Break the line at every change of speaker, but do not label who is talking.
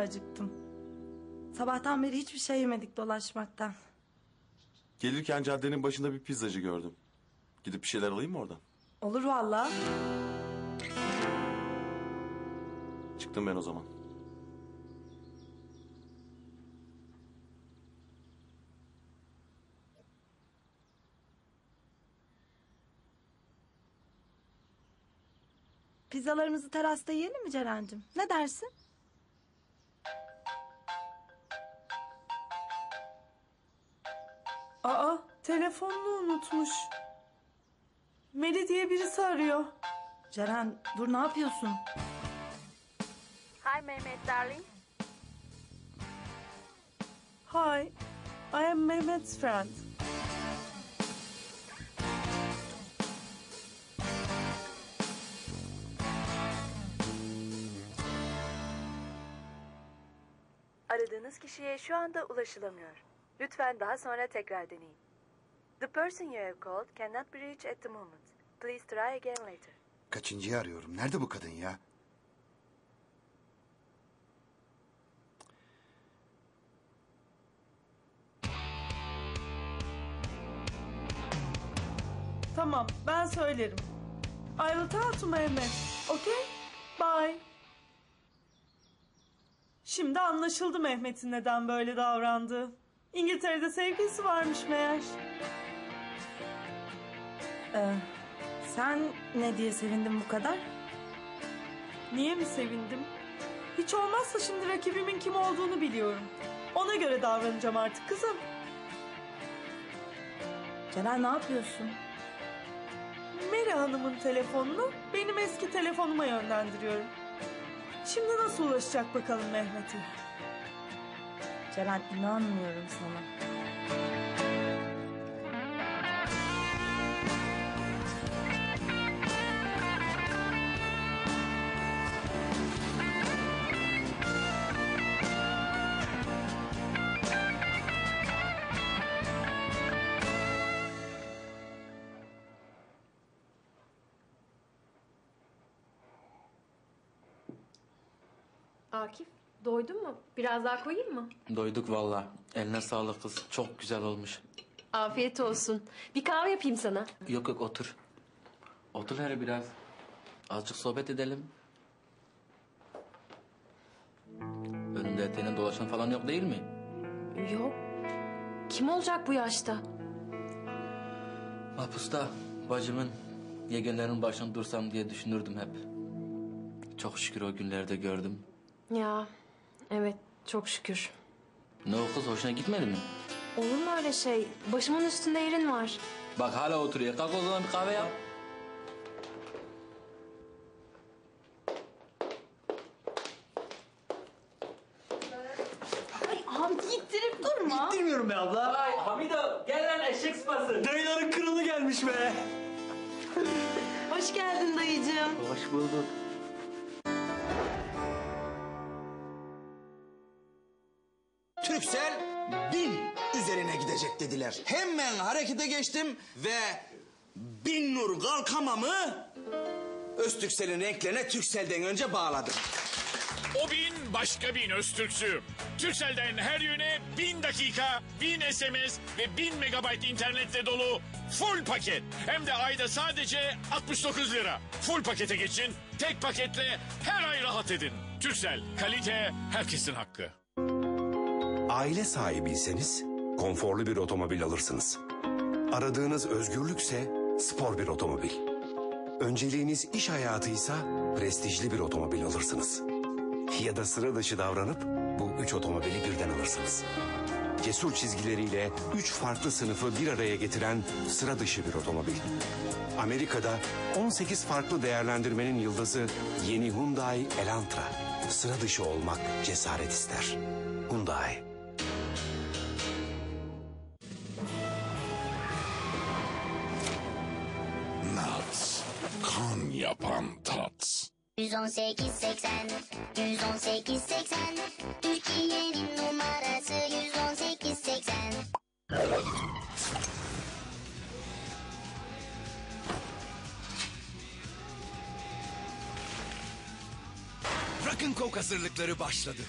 acıktım. Sabahtan beri hiçbir şey yemedik dolaşmaktan.
Gelirken caddenin başında bir pizzacı gördüm. Gidip bir şeyler alayım mı oradan?
Olur vallahi.
Çıktım ben o zaman.
Pizzalarımızı terasta yiyelim mi Ceren'cim? Ne dersin?
Aa telefonunu unutmuş. Meli diye birisi arıyor.
Ceren dur ne yapıyorsun?
Hi, Mehmet darling.
Hi, I am Mehmet's friend.
Aradığınız kişiye şu anda ulaşılamıyor. Lütfen daha sonra tekrar deneyin. The person you have called cannot be reached at the moment. Please try again later.
Kaçıncıyı arıyorum? Nerede bu kadın ya?
Tamam ben söylerim. I will tell to Mehmet. Okay? Bye. Şimdi anlaşıldı Mehmet'in neden böyle davrandığı. İngiltere'de sevgilisi varmış meğer.
Ee, sen ne diye sevindin bu kadar?
Niye mi sevindim? Hiç olmazsa şimdi rakibimin kim olduğunu biliyorum. Ona göre davranacağım artık kızım.
Ceren ne yapıyorsun?
Mary Hanım'ın telefonunu benim eski telefonuma yönlendiriyorum. Şimdi nasıl ulaşacak bakalım Mehmet'e?
Ceren inanmıyorum sana.
Akif, doydun mu? Biraz daha koyayım mı?
Doyduk valla. Eline sağlık kız. Çok güzel olmuş.
Afiyet olsun. Bir kahve yapayım sana.
Yok yok otur. Otur hele biraz. Azıcık sohbet edelim. Önünde eteğine dolaşan falan yok değil mi?
Yok. Kim olacak bu yaşta?
Mahpusta bacımın yegenlerin başında dursam diye düşünürdüm hep. Çok şükür o günlerde gördüm.
Ya, evet çok şükür.
Ne o kız hoşuna gitmedi mi?
Olur mu öyle şey? Başımın üstünde yerin var.
Bak hala oturuyor. Kalk o zaman bir kahve yap.
Abi gittirip durma.
Bilmiyorum be abla.
Ay Hamido gel lan eşek sıpası.
Dayıların kralı gelmiş be.
Hoş geldin dayıcığım.
Hoş bulduk.
Türksel bin üzerine gidecek dediler. Hemen harekete geçtim ve bin nur kalkamamı Öztürksel'in renklerine Türksel'den önce bağladım.
O bin başka bin Öztürk'sü. Türkcell'den her yöne bin dakika, bin SMS ve bin megabayt internetle dolu full paket. Hem de ayda sadece 69 lira. Full pakete geçin, tek paketle her ay rahat edin. Türkcell, kalite herkesin hakkı.
Aile sahibiyseniz konforlu bir otomobil alırsınız. Aradığınız özgürlükse spor bir otomobil. Önceliğiniz iş hayatıysa prestijli bir otomobil alırsınız. Ya da sıra dışı davranıp bu üç otomobili birden alırsınız. Cesur çizgileriyle üç farklı sınıfı bir araya getiren sıra dışı bir otomobil. Amerika'da 18 farklı değerlendirmenin yıldızı yeni Hyundai Elantra. Sıra dışı olmak cesaret ister. Hyundai.
118 80 118 80 Türkiye'nin numarası 118 80
Rock'ın kok hazırlıkları başladı.